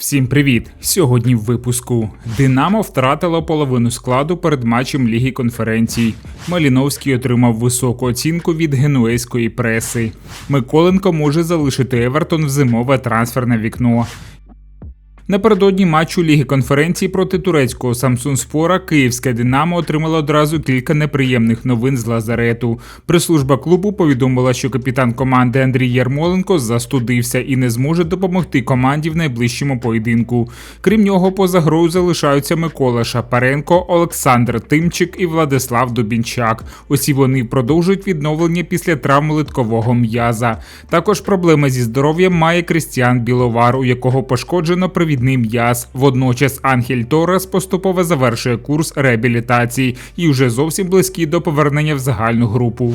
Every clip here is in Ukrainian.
Всім привіт! Сьогодні в випуску Динамо втратило половину складу перед матчем Ліги конференцій. Маліновський отримав високу оцінку від генуейської преси. Миколенко може залишити Евертон в зимове трансферне вікно. Напередодні матчу Ліги конференції проти турецького Самсунспора Київське Динамо отримало одразу кілька неприємних новин з Лазарету. Прес-служба клубу повідомила, що капітан команди Андрій Ярмоленко застудився і не зможе допомогти команді в найближчому поєдинку. Крім нього, поза грою залишаються Микола Шапаренко, Олександр Тимчик і Владислав Дубінчак. Усі вони продовжують відновлення після травм литкового м'яза. Також проблеми зі здоров'ям має Крістіан Біловар, у якого пошкоджено привідний м'яз. Водночас Анхель Торрес поступово завершує курс реабілітації і вже зовсім близький до повернення в загальну групу.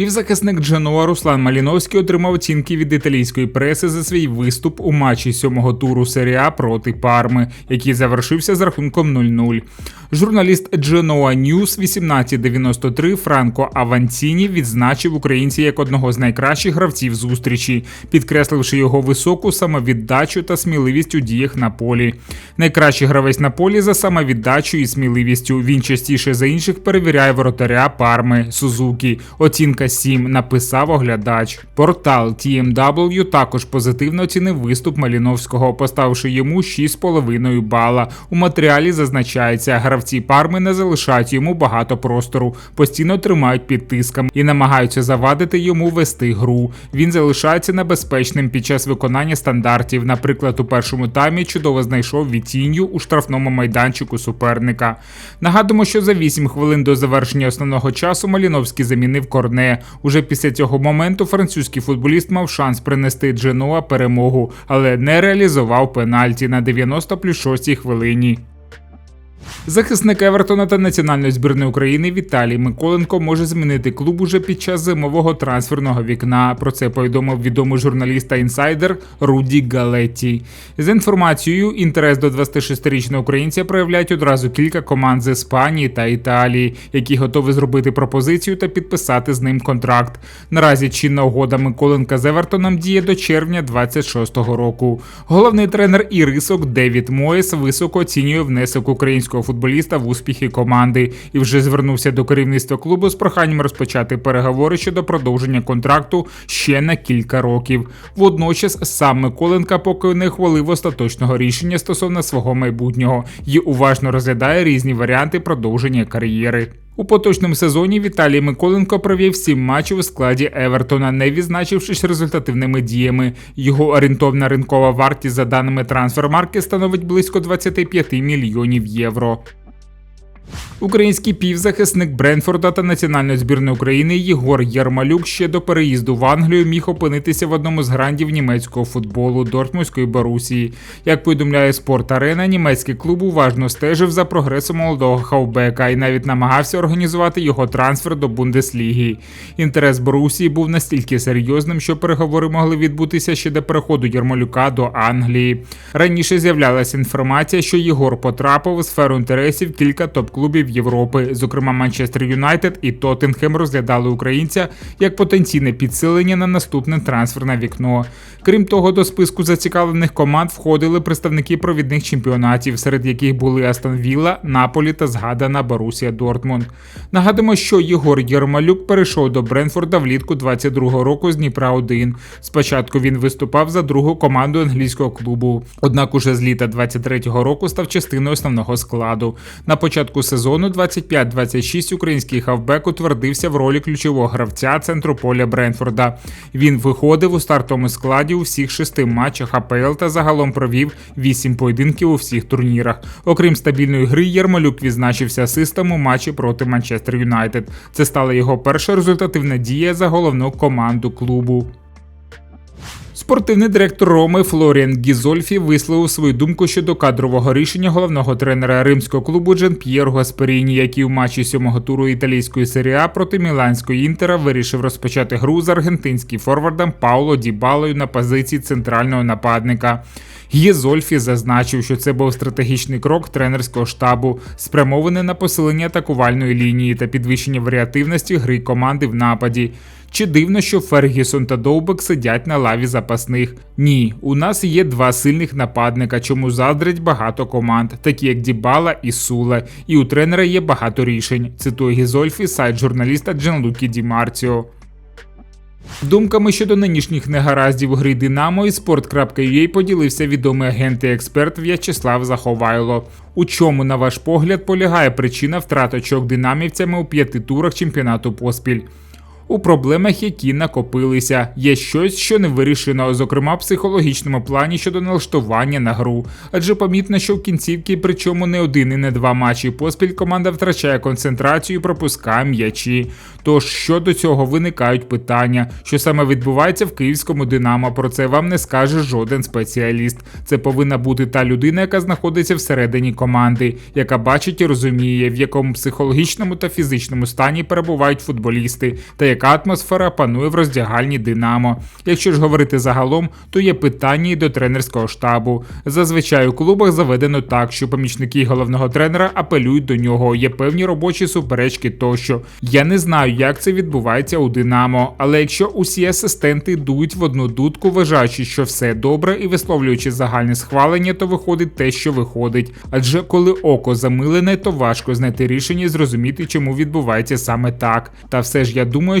Півзахисник Дженуа Руслан Маліновський отримав оцінки від італійської преси за свій виступ у матчі сьомого туру серія проти Парми, який завершився з рахунком 0-0. Журналіст Genoa News 1893 Франко Аванціні відзначив українця як одного з найкращих гравців зустрічі, підкресливши його високу самовіддачу та сміливість у діях на полі. Найкращий гравець на полі за самовіддачу і сміливістю. Він частіше за інших перевіряє воротаря Парми Сузукі. Оцінка 7 написав оглядач. Портал TMW також позитивно оцінив виступ Маліновського, поставивши йому 6,5 бала. У матеріалі зазначається, гравці парми не залишають йому багато простору, постійно тримають під тиском і намагаються завадити йому вести гру. Він залишається небезпечним під час виконання стандартів. Наприклад, у першому таймі чудово знайшов відтінню у штрафному майданчику суперника. Нагадуємо, що за 8 хвилин до завершення основного часу Маліновський замінив корне. Уже після цього моменту французький футболіст мав шанс принести Дженуа перемогу, але не реалізував пенальті на 90 плюс 6 хвилині. Захисник Евертона та національної збірної України Віталій Миколенко може змінити клуб уже під час зимового трансферного вікна. Про це повідомив відомий журналіст та інсайдер Руді Галетті. За інформацією, інтерес до 26-річного українця проявляють одразу кілька команд з Іспанії та Італії, які готові зробити пропозицію та підписати з ним контракт. Наразі чинна угода Миколенка з Евертоном діє до червня 26-го року. Головний тренер Ірисок Девід Моєс високо оцінює внесок українського футболіста в успіхи команди і вже звернувся до керівництва клубу з проханням розпочати переговори щодо продовження контракту ще на кілька років. Водночас сам Миколенка поки не хвалив остаточного рішення стосовно свого майбутнього і уважно розглядає різні варіанти продовження кар'єри. У поточному сезоні Віталій Миколенко провів сім матчів у складі Евертона, не відзначившись результативними діями. Його орієнтовна ринкова вартість за даними трансфермарки становить близько 25 мільйонів євро. Український півзахисник Бренфорда та національної збірної України Єгор Ярмалюк ще до переїзду в Англію міг опинитися в одному з грандів німецького футболу Дортмуської Борусії. Як повідомляє спорт Арена, німецький клуб уважно стежив за прогресом молодого хавбека і навіть намагався організувати його трансфер до Бундесліги. Інтерес Борусії був настільки серйозним, що переговори могли відбутися ще до переходу Ярмалюка до Англії. Раніше з'являлася інформація, що Єгор потрапив у сферу інтересів кілька топ-клубів Європи. Зокрема, Манчестер Юнайтед і Тоттенхем розглядали українця як потенційне підсилення на наступне трансферне вікно. Крім того, до списку зацікавлених команд входили представники провідних чемпіонатів, серед яких були Астон Вілла, Наполі та згадана Борусія Дортмунд. Нагадуємо, що Єгор Єрмалюк перейшов до Бренфорда влітку 22-го року з Дніпра 1 Спочатку він виступав за другу команду англійського клубу. Однак уже з літа 23-го року став частиною основного складу. На початку сезону 25-26 український хавбек утвердився в ролі ключового гравця центру поля Бренфорда. Він виходив у стартовому складі у всіх шести матчах АПЛ та загалом провів вісім поєдинків у всіх турнірах. Окрім стабільної гри, Єрмолюк відзначився асистом у матчі проти Манчестер Юнайтед. Це стала його перша результативна дія за головну команду клубу. Спортивний директор Роми Флоріан Гізольфі висловив свою думку щодо кадрового рішення головного тренера римського клубу Джан П'єр Гасперіні, який у матчі сьомого туру італійської серії А проти Міланської інтера вирішив розпочати гру з аргентинським форвардом Пауло Дібалою на позиції центрального нападника. Гєзольфі зазначив, що це був стратегічний крок тренерського штабу, спрямований на посилення атакувальної лінії та підвищення варіативності гри команди в нападі. Чи дивно, що Фергюсон та Довбек сидять на лаві запасних? Ні, у нас є два сильних нападника, чому заздрять багато команд, такі як Дібала і Суле, і у тренера є багато рішень. Цитує Гізольфі сайт журналіста Джанлукі Ді Марціо. Думками щодо нинішніх негараздів гри Динамо і sport.ua поділився відомий агент і експерт В'ячеслав Заховайло. У чому, на ваш погляд, полягає причина втрат очок динамівцями у п'яти турах чемпіонату поспіль? У проблемах, які накопилися, є щось, що не вирішено, зокрема в психологічному плані щодо налаштування на гру. Адже помітно, що в кінцівці, причому не один і не два матчі поспіль, команда втрачає концентрацію, і пропускає м'ячі. Тож щодо цього виникають питання, що саме відбувається в київському Динамо. Про це вам не скаже жоден спеціаліст. Це повинна бути та людина, яка знаходиться всередині команди, яка бачить і розуміє, в якому психологічному та фізичному стані перебувають футболісти, та яка атмосфера панує в роздягальні Динамо. Якщо ж говорити загалом, то є питання і до тренерського штабу. Зазвичай у клубах заведено так, що помічники головного тренера апелюють до нього. Є певні робочі суперечки тощо. Я не знаю, як це відбувається у Динамо, але якщо усі асистенти дують в одну дудку, вважаючи, що все добре, і висловлюючи загальне схвалення, то виходить те, що виходить. Адже коли око замилене, то важко знайти рішення і зрозуміти, чому відбувається саме так. Та все ж я думаю,